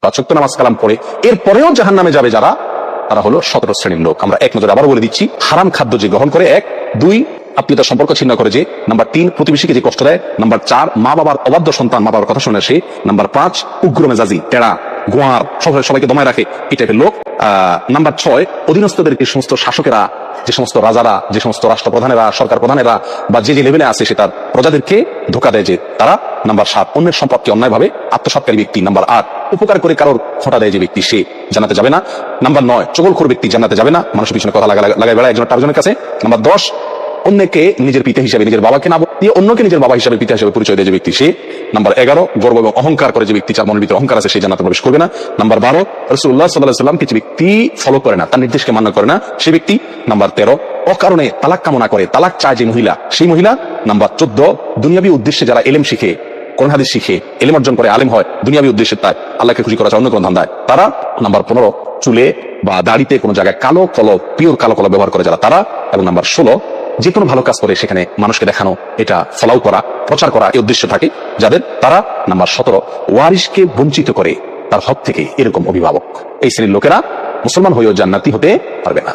পাঁচক্ত নামাজ কালাম পড়ে। এরপরেও জাহান নামে যাবে যারা, তারা হলো সতেরো শ্রেণির লোক। আমরা এক নজর আবার বলে দিচ্ছি, হারাম খাদ্য যে গ্রহণ করে, এক। দুই, আপনি তার সম্পর্ক ছিন্ন করে যে, নাম্বার তিন, প্রতিবেশীকে যে কষ্ট দেয়। নাম্বার চার মা বাবার অবাধ্য সন্তান মা বাবার কথা শুনে সে নাম্বার পাঁচ, উগ্র মেজাজি, টেরা। সবাই সবাইকে দমায় রাখে এই টাইপের লোক। নাম্বার ছয় অধীনস্থদেরকে সমস্ত শাসকেরা, যে সমস্ত রাজারা, যে সমস্ত রাষ্ট্রপ্রধানেরা, সরকার প্রধানেরা, বা যে যে লেভেলে আছে সে তার প্রজাদেরকে ধোকা দেয় যে তারা নাম্বার সাত, অন্যের সম্পদকে অন্যায়ভাবে আত্মসাৎকারী ব্যক্তি নাম্বার আট, উপকার করে কারোর খোটা দেয় যে ব্যক্তি সে জানাতে যাবে না। নাম্বার নয়, চগলখোর ব্যক্তি জানাতে যাবে না। মানুষের পিছনে কথা লাগা লাগাই বেড়ায় একজন আরেকজনের কাছে। নাম্বার দশ অন্যকে নিজের পিতা হিসাবে নিজের বাবাকে না দিয়ে অন্যকে নিজের বাবা হিসাবে পিতা হিসাবে পরিচয় দেয় যে ব্যক্তি সে। নাম্বার এগারো, গর্ব এবং অহংকার করে যে ব্যক্তি যার মনের ভিতরে অহংকার আছে সেই জানাতে প্রবেশ করবে না। নাম্বার বারো রসুল্লাহ সাল্লাহ সাল্লাম কিছু ব্যক্তি ফলো করে না, তার নির্দেশকে মান্য করে না, সে ব্যক্তি। নাম্বার তেরো, অকারণে তালাক কামনা করে, তালাক চায় যে মহিলা, সেই মহিলা। নাম্বার চোদ্দ, দুনিয়াবী উদ্দেশ্যে যারা এলেম শিখে হাদিস শিখে, এলেম অর্জন করে, আলেম হয়, দুনিয়াবী উদ্দেশ্যে তাই আল্লাহকে খুশি করা অন্য কোনো ধান্দায় তারা, নাম্বার পনেরো, চুলে বা দাড়িতে কোনো জায়গায় কালো কলব পিওর কালো কলব ব্যবহার করে যারা, তারা। এবং নাম্বার ষোলো যে কোনো ভালো কাজ করে সেখানে মানুষকে দেখানো, এটা ফলাও করা, প্রচার করা এই উদ্দেশ্য থাকে, যাদের তারা নাম্বার সতেরো, ওয়ারিশকে বঞ্চিত করে, তার হক থেকে এরকম অভিভাবক। এই শ্রেণির লোকেরা মুসলমান হয়েও জান্নাতি হতে পারবে না।